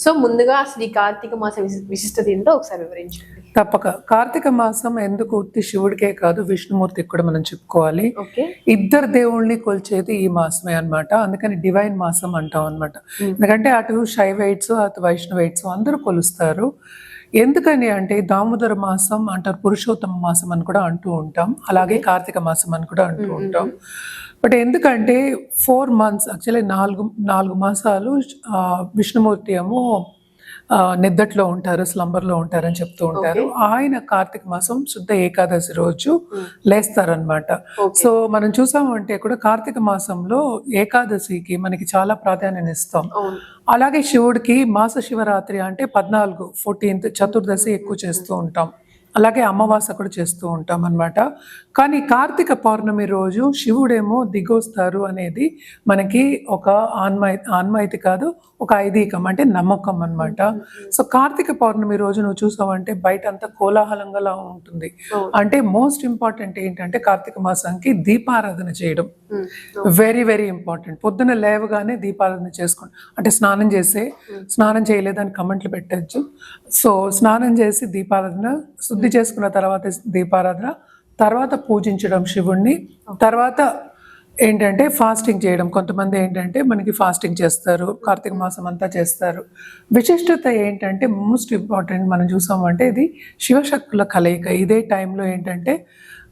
So ముందుగా అసలు ఈ కార్తీక మాసం విశి- విశిష్టత ఏంటో ఒకసారి వివరించండి. తప్పక. కార్తీక మాసం ఎందుకు ఉత్తి శివుడికే కాదు విష్ణుమూర్తికి కూడా మనం చెప్పుకోవాలి. ఓకే. ఇద్దరు దేవుళ్ళని కొలిచేది ఈ మాసమే అన్నమాట. అందుకని డివైన్ మాసం అంటాం అన్నమాట. ఎందుకంటే అటు శైవైట్స్ అటు వైష్ణవైట్స్ అందరూ కొలుస్తారు. ఎందుకని అంటే దామోదర మాసం అంటారు పురుషోత్తమ మాసం అని కూడా అంటూ ఉంటాం. అలాగే కార్తీక మాసం అని కూడా అంటూ ఉంటాం. బట్ ఎందుకంటే ఫోర్ మంత్స్ యాక్చువల్లీ నాలుగు నాలుగు మాసాలు విష్ణుమూర్తి ఏమో నిద్దట్లో ఉంటారు స్లంబర్లో ఉంటారని చెప్తూ ఉంటారు. ఆయన కార్తీక మాసం శుద్ధ ఏకాదశి రోజు లేస్తారనమాట సో మనం చూసామంటే కూడా కార్తీక మాసంలో ఏకాదశికి మనకి చాలా ప్రాధాన్యత ఇస్తాం. అలాగే శివుడికి మాస శివరాత్రి అంటే పద్నాలుగు ఫోర్టీన్త్ చతుర్దశి ఎక్కువ చేస్తూ ఉంటాం. అలాగే అమావాస కూడా చేస్తూ ఉంటాం అన్నమాట. కానీ కార్తీక పౌర్ణమి రోజు శివుడేమో దిగొస్తారు అనేది మనకి ఒక ఆన్మై ఆన్మైతి కాదు ఒక ఐదీకం అంటే నమ్మకం అన్నమాట. సో కార్తీక పౌర్ణమి రోజు నువ్వు చూసావంటే బయట అంతా కోలాహలంగా ఉంటుంది. అంటే మోస్ట్ ఇంపార్టెంట్ ఏంటంటే కార్తీక మాసానికి దీపారాధన చేయడం. వెరీ వెరీ ఇంపార్టెంట్ పొద్దున లేవగానే దీపారాధన చేసుకోండి. అంటే స్నానం చేసే స్నానం చేయలేదని కమెంట్లు పెట్టచ్చు. సో స్నానం చేసి దీపారాధన శుద్ధి చేసుకున్న తర్వాత దీపారాధన తర్వాత పూజించడం శివుణ్ణి తర్వాత ఏంటంటే ఫాస్టింగ్ చేయడం. కొంతమంది ఏంటంటే మనకి ఫాస్టింగ్ చేస్తారు కార్తీక మాసం అంతా చేస్తారు. విశిష్టత ఏంటంటే మోస్ట్ ఇంపార్టెంట్ మనం చూసామంటే ఇది శివశక్తుల కలయిక. ఇదే టైంలో ఏంటంటే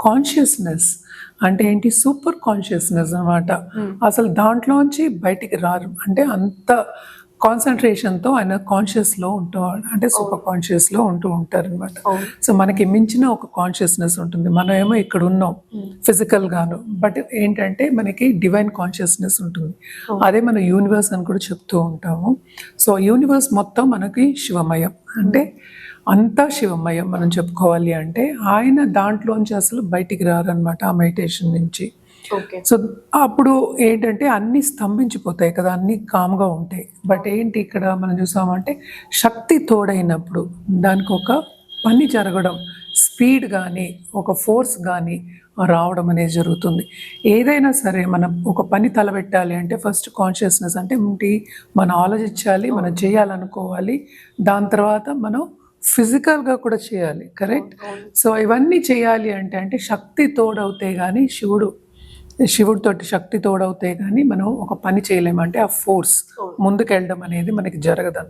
కాన్షియస్నెస్ అంటే ఏంటి? సూపర్ కాన్షియస్నెస్ అన్నమాట. అసలు దాంట్లోంచి బయటికి రారు. అంటే అంత కాన్సన్ట్రేషన్తో ఆయన కాన్షియస్లో ఉంటూ అంటే సూపర్ కాన్షియస్లో ఉంటూ ఉంటారు అనమాట సో మనకి మించిన ఒక కాన్షియస్నెస్ ఉంటుంది. మనం ఏమో ఇక్కడ ఉన్నాం ఫిజికల్ గాను. బట్ ఏంటంటే మనకి డివైన్ కాన్షియస్నెస్ ఉంటుంది. అదే మన యూనివర్స్ అని కూడా చెప్తూ ఉంటాము. సో యూనివర్స్ మొత్తం మనకి శివమయం. అంటే అంతా శివమయం మనం చెప్పుకోవాలి అంటే ఆయన దాంట్లోంచి అసలు బయటికి రారనమాట ఆ మెడిటేషన్ నుంచి. సో అప్పుడు ఏంటంటే అన్ని స్తంభించిపోతాయి కదా అన్ని కామ్గా ఉంటాయి. బట్ ఏంటి ఇక్కడ మనం చూసామంటే శక్తి తోడైనప్పుడు దానికి ఒక పని జరగడం స్పీడ్ కానీ ఒక ఫోర్స్ కానీ రావడం అనేది జరుగుతుంది. ఏదైనా సరే మనం ఒక పని తలబెట్టాలి అంటే ఫస్ట్ కాన్షియస్నెస్ అంటే మనం ఆలోచించాలి మనం చేయాలనుకోవాలి. దాని తర్వాత మనం ఫిజికల్గా కూడా చేయాలి కరెక్ట్? సో ఇవన్నీ చేయాలి అంటే అంటే శక్తి తోడవుతే కానీ శివుడు శివుడితోటి శక్తి తోడవుతే కానీ మనం ఒక పని చేయలేము. అంటే ఆ ఫోర్స్ ముందుకెళ్ళడం అనేది మనకి జరగదు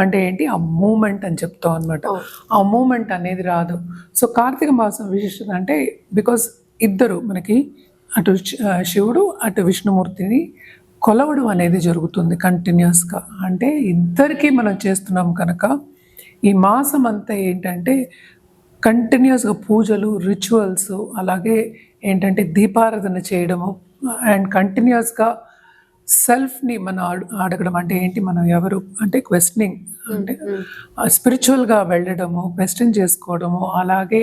అంటే ఏంటి? ఆ మూమెంట్ అని చెప్తాం అనమాట ఆ మూమెంట్ అనేది రాదు. సో కార్తీక మాసం విశిష్టత అంటే బికాజ్ ఇద్దరు మనకి అటు శివుడు అటు విష్ణుమూర్తిని కొలవడం అనేది జరుగుతుంది కంటిన్యూస్గా అంటే ఇద్దరికీ మనం చేస్తున్నాం కనుక ఈ మాసం అంతా ఏంటంటే కంటిన్యూస్గా పూజలు రిచువల్స్ అలాగే ఏంటంటే దీపారాధన చేయడము అండ్ కంటిన్యూస్గా సెల్ఫ్ని మనం అడు- అడగడం అంటే ఏంటి? మనం ఎవరు? అంటే క్వశ్చనింగ్ అంటే స్పిరిచువల్గా వెళ్ళడము క్వశ్చన్ చేసుకోవడము అలాగే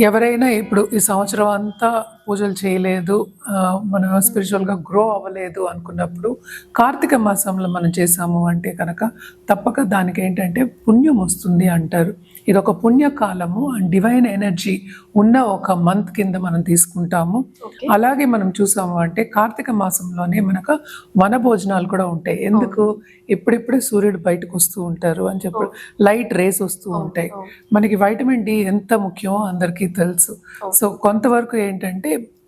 ఎవరైనా ఇప్పుడు ఈ సంవత్సరం అంతా పూజలు చేయలేదు మనం స్పిరిచువల్గా గ్రో అవ్వలేదు అనుకున్నప్పుడు కార్తీక మాసంలో మనం చేసాము అంటే కనుక తప్పక దానికి ఏంటంటే పుణ్యం వస్తుంది అంటారు. ఇది ఒక పుణ్యకాలము అండ్ డివైన్ ఎనర్జీ ఉన్న ఒక మంత్ కింద మనం తీసుకుంటాము. అలాగే మనం చూసాము అంటే కార్తీక మాసంలోనే మనకు వన భోజనాలు కూడా ఉంటాయి. ఎందుకు? ఇప్పుడిప్పుడే సూర్యుడు బయటకు వస్తూ ఉంటారు అని చెప్పి లైట్ రేస్ వస్తూ ఉంటాయి. మనకి వైటమిన్ డి ఎంత ముఖ్యమో అందరికీ తెలుసు. సో కొంతవరకు ఏంటంటే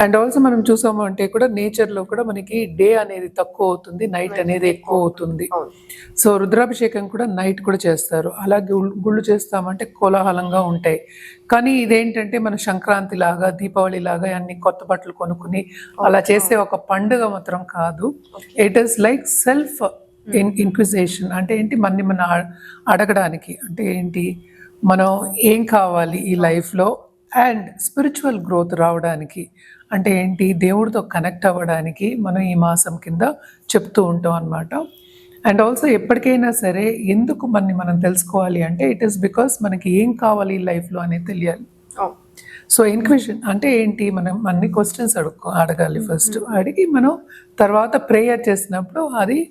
అండ్ ఆల్సో మనం చూసాము అంటే కూడా నేచర్లో కూడా మనకి డే అనేది తక్కువ అవుతుంది నైట్ అనేది ఎక్కువ అవుతుంది. సో రుద్రాభిషేకం కూడా నైట్ కూడా చేస్తారు. అలాగే గుళ్ళు- చేస్తామంటే కోలాహలంగా ఉంటాయి. కానీ ఇదేంటంటే మన సంక్రాంతి లాగా దీపావళి లాగా అన్ని కొత్త బట్టలు కొనుక్కుని అలా చేసే ఒక పండుగ మాత్రం కాదు. It is like self in inquisition అంటే ఏంటి? మన్ని మన అడగడానికి. అంటే ఏంటి? మనం ఏం కావాలి ఈ లైఫ్లో అండ్ స్పిరిచువల్ గ్రోత్ రావడానికి. అంటే ఏంటి? దేవుడితో కనెక్ట్ అవ్వడానికి మనం ఈ మాసం కింద చెప్తూ ఉంటాం అన్నమాట. అండ్ ఆల్సో ఎప్పటికైనా సరే ఎందుకు మనని మనం తెలుసుకోవాలి అంటే ఇట్ ఈస్ బికాస్ మనకి ఏం కావాలి లైఫ్లో అనేది తెలియాలి. సో ఇన్క్విషన్ అంటే ఏంటి? మనం అన్ని క్వశ్చన్స్ అడుగు అడగాలి ఫస్ట్ అడిగి మనం తర్వాత ప్రేయర్ చేసినప్పుడు అది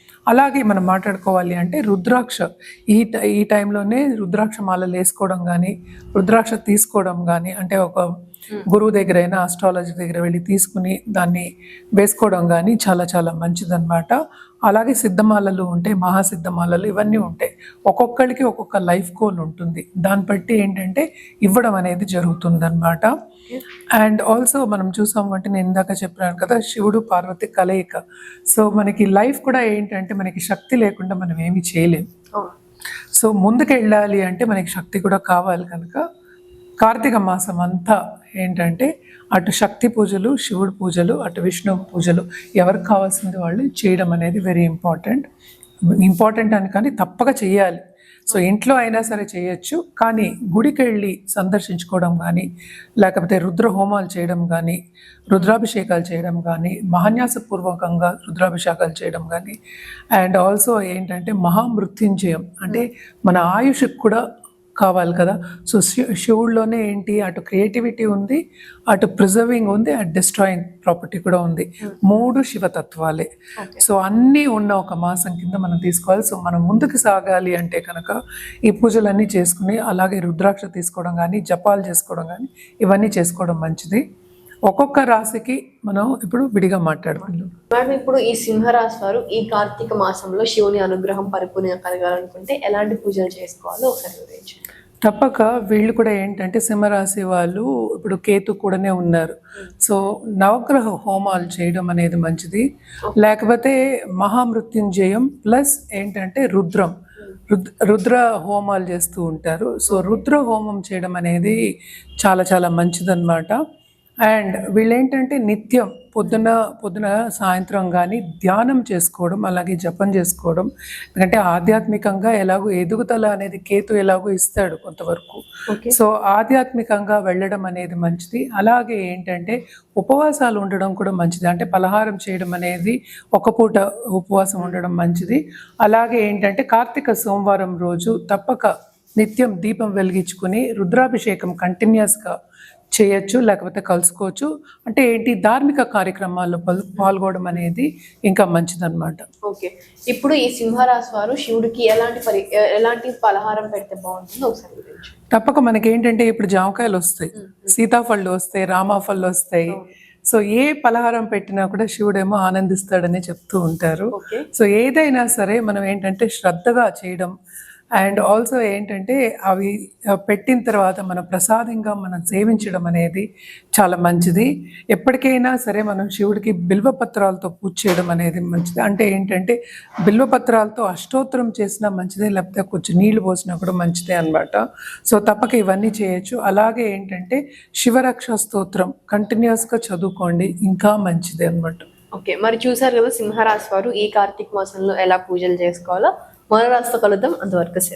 అలాగే మనం మాట్లాడుకోవాలి అంటే రుద్రాక్ష. ఈ ఈ టైంలోనే రుద్రాక్ష మాలలు వేసుకోవడం కానీ రుద్రాక్ష తీసుకోవడం కానీ అంటే ఒక గురువు దగ్గర అయినా ఆస్ట్రాలజీ దగ్గర వెళ్ళి తీసుకుని దాన్ని వేసుకోవడం కానీ చాలా చాలా మంచిదన్నమాట. అలాగే సిద్ధమాలలు ఉంటాయి మహాసిద్ధమాలలు ఇవన్నీ ఉంటాయి. ఒక్కొక్కరికి ఒక్కొక్క లైఫ్ గోల్ ఉంటుంది. దాన్ని బట్టి ఏంటంటే ఇవ్వడం అనేది జరుగుతుంది అనమాట అండ్ ఆల్సో మనం చూసాము అంటే నేను ఇందాక చెప్పాను కదా శివుడు పార్వతి కలయిక. సో మనకి లైఫ్ కూడా ఏంటంటే మనకి శక్తి లేకుండా మనం ఏమీ చేయలేం. అవును సో ముందుకు వెళ్ళాలి అంటే మనకి శక్తి కూడా కావాలి కనుక కార్తీక మాసం అంతా ఏంటంటే అటు శక్తి పూజలు శివుడు పూజలు అటు విష్ణు పూజలు ఎవరికి కావాల్సింది వాళ్ళు చేయడం అనేది వెరీ ఇంపార్టెంట్ ఇంపార్టెంట్ అని కానీ తప్పక చేయాలి సో ఇంట్లో అయినా సరే చేయొచ్చు. కానీ గుడికి వెళ్ళి సందర్శించుకోవడం కానీ లేకపోతే రుద్ర హోమాలు చేయడం కానీ రుద్రాభిషేకాలు చేయడం కానీ మహాన్యాసపూర్వకంగా రుద్రాభిషేకాలు చేయడం కానీ అండ్ ఆల్సో ఏంటంటే మహామృత్యుంజయం. అంటే మన ఆయుష్కి కూడా కావాలి కదా. సో శివుడిలోనే ఏంటి? అటు క్రియేటివిటీ ఉంది అటు ప్రిజర్వింగ్ ఉంది అటు డిస్ట్రాయింగ్ ప్రాపర్టీ కూడా ఉంది. మూడు శివతత్వాలే. సో అన్నీ ఉన్న ఒక మాసం కింద మనం తీసుకోవాలి. సో మనం ముందుకు సాగాలి అంటే కనుక ఈ పూజలన్నీ చేసుకుని అలాగే రుద్రాక్ష తీసుకోవడం కానీ జపాలు చేసుకోవడం కానీ ఇవన్నీ చేసుకోవడం మంచిది. ఒక్కొక్క రాశికి మనం ఇప్పుడు విడిగా మాట్లాడుకుందాం. మేడం ఇప్పుడు ఈ సింహరాశి వారు ఈ కార్తీక మాసంలో శివుని అనుగ్రహం పరిపూర్ణ కలగాలనుకుంటే ఎలాంటి పూజలు చేసుకోవాలో ఒకసారి వివరించండి. తప్పక వీళ్ళు కూడా ఏంటంటే సింహరాశి వాళ్ళు ఇప్పుడు కేతు కూడానే ఉన్నారు. సో నవగ్రహ హోమాలు చేయడం అనేది మంచిది. లేకపోతే మహామృత్యుంజయం ప్లస్ ఏంటంటే రుద్రం. రుద్ రుద్ర హోమాలు చేస్తూ ఉంటారు. సో రుద్ర హోమం చేయడం అనేది చాలా చాలా మంచిదన్నమాట. అండ్ వీళ్ళేంటంటే నిత్యం పొద్దున పొద్దున సాయంత్రం కానీ ధ్యానం చేసుకోవడం అలాగే జపం చేసుకోవడం. ఎందుకంటే ఆధ్యాత్మికంగా ఎలాగో ఎదుగుదల అనేది కేతు ఎలాగో ఇస్తాడు కొంతవరకు. సో ఆధ్యాత్మికంగా వెళ్ళడం అనేది మంచిది. అలాగే ఏంటంటే ఉపవాసాలు ఉండడం కూడా మంచిది. అంటే పలహారం చేయడం అనేది ఒక పూట ఉపవాసం ఉండడం మంచిది. అలాగే ఏంటంటే కార్తీక సోమవారం రోజు తప్పక నిత్యం దీపం వెలిగించుకుని రుద్రాభిషేకం కంటిన్యూస్గా చేయొచ్చు లేకపోతే కలుసుకోవచ్చు. అంటే ఏంటి? ధార్మిక కార్యక్రమాల్లో పాల్- పాల్గొనడం అనేది ఇంకా మంచిదన్నమాట. ఓకే. ఇప్పుడు ఈ సింహరాశి వారు శివుడికి ఎలాంటి పరి ఎలాంటి పలహారం పెడితే బాగుంటుందో ఒకసారి తప్పక మనకి ఏంటంటే ఇప్పుడు జామకాయలు వస్తాయి సీతాఫళ్ళు వస్తాయి రామాఫళ్ళు వస్తాయి. సో ఏ పలహారం పెట్టినా కూడా శివుడేమో ఆనందిస్తాడని చెప్తూ ఉంటారు. సో ఏదైనా సరే మనం ఏంటంటే శ్రద్ధగా చేయడం అండ్ ఆల్సో ఏంటంటే అవి పెట్టిన తర్వాత మన ప్రసాదంగా మనం సేవించడం అనేది చాలా మంచిది. ఎప్పటికైనా సరే మనం శివుడికి బిల్వపత్రాలతో పూజ చేయడం అనేది మంచిది. అంటే ఏంటంటే బిల్వపత్రాలతో అష్టోత్తరం చేసినా మంచిదే లేకపోతే కొంచెం నీళ్ళు పోసినా కూడా మంచిదే అన్నమాట. సో తప్పక ఇవన్నీ చేయొచ్చు. అలాగే ఏంటంటే శివరక్ష స్తోత్రం కంటిన్యూస్గా చదువుకోండి ఇంకా మంచిది అన్నమాట. ఓకే. మరి చూసారు కదా సింహరాశి వారు ఈ కార్తీక మాసంలో ఎలా పూజలు చేసుకోవాలో? మరో రాశితో కలుద్దాం. అంతవరకు సెలవు.